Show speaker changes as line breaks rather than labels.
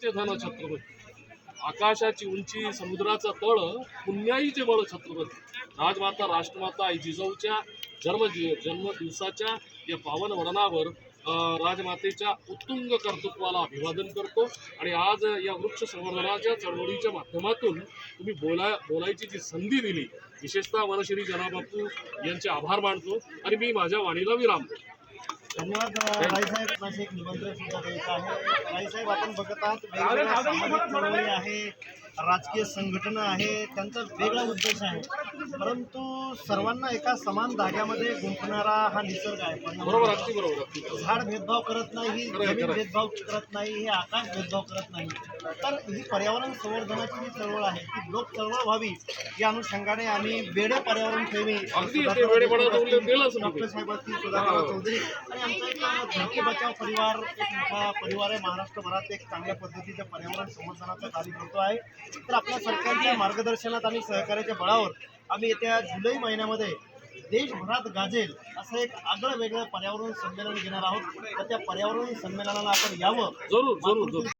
सत्य धन छत्रपती. आकाशाची उंची समुद्राचा तळ पुण्याईचे बळ छत्रपती. राजमाता राष्ट्रमाता आई जिजाऊच्या जन्म जन्म दिवसाच्या या पावन वर्णावर राजमातेच्या उत्तुंग कर्तृत्वाला अभिवादन करतो. आणि आज या वृक्ष संवर्धनाच्या चळवळीच्या माध्यमातून तुम्ही बोलाय बोलायची जी संधी दिली विशेषतः वनश्री जनाबापू यांचे आभार मानतो. आणि मी माझ्या वाणीला विराम
धन्यवाद राईसाहेब माझे एक निमंत्रण सुद्धा द्यायचं आहे. राईसाहेब आपण बघत आहात वेगवेगळ्या सामाजिक चळवळी आहे राजकीय संघटना आहे त्यांचा वेगळा उद्देश आहे. परंतु सर्वांना एका समान धाग्यामध्ये गुंफणारा हा निसर्ग आहे
बरोबर अगदी बरोबर.
झाड भेदभाव करत नाही जमीन. भेदभाव करत नाही हे आकाश भेदभाव करत नाही तर ही पर्यावरण संवर्धनाची जी चळवळ आहे ती लोक चळवळ व्हावी या अनुषंगाने आम्ही बेडे पर्यावरण प्रेमी
मी.
डॉक्टर साहेब असतील सुधाकर चौधरी आणि आमचा एक धरती बचाव परिवार एक मोठा परिवार आहे महाराष्ट्रभरात एक चांगल्या पद्धतीचं पर्यावरण संवर्धनाचं कार्य करतो आहे तर आपल्या सरकारच्या मार्गदर्शनात आणि सहकार्याच्या बळावर आम्ही येत्या जुलै महिन्यामध्ये देशभरात गाजेल असं एक आगळं वेगळं पर्यावरण संमेलन घेणार आहोत. तर त्या पर्यावरण संमेलनाला आपण यावं.
जरूर जरूर जरूर.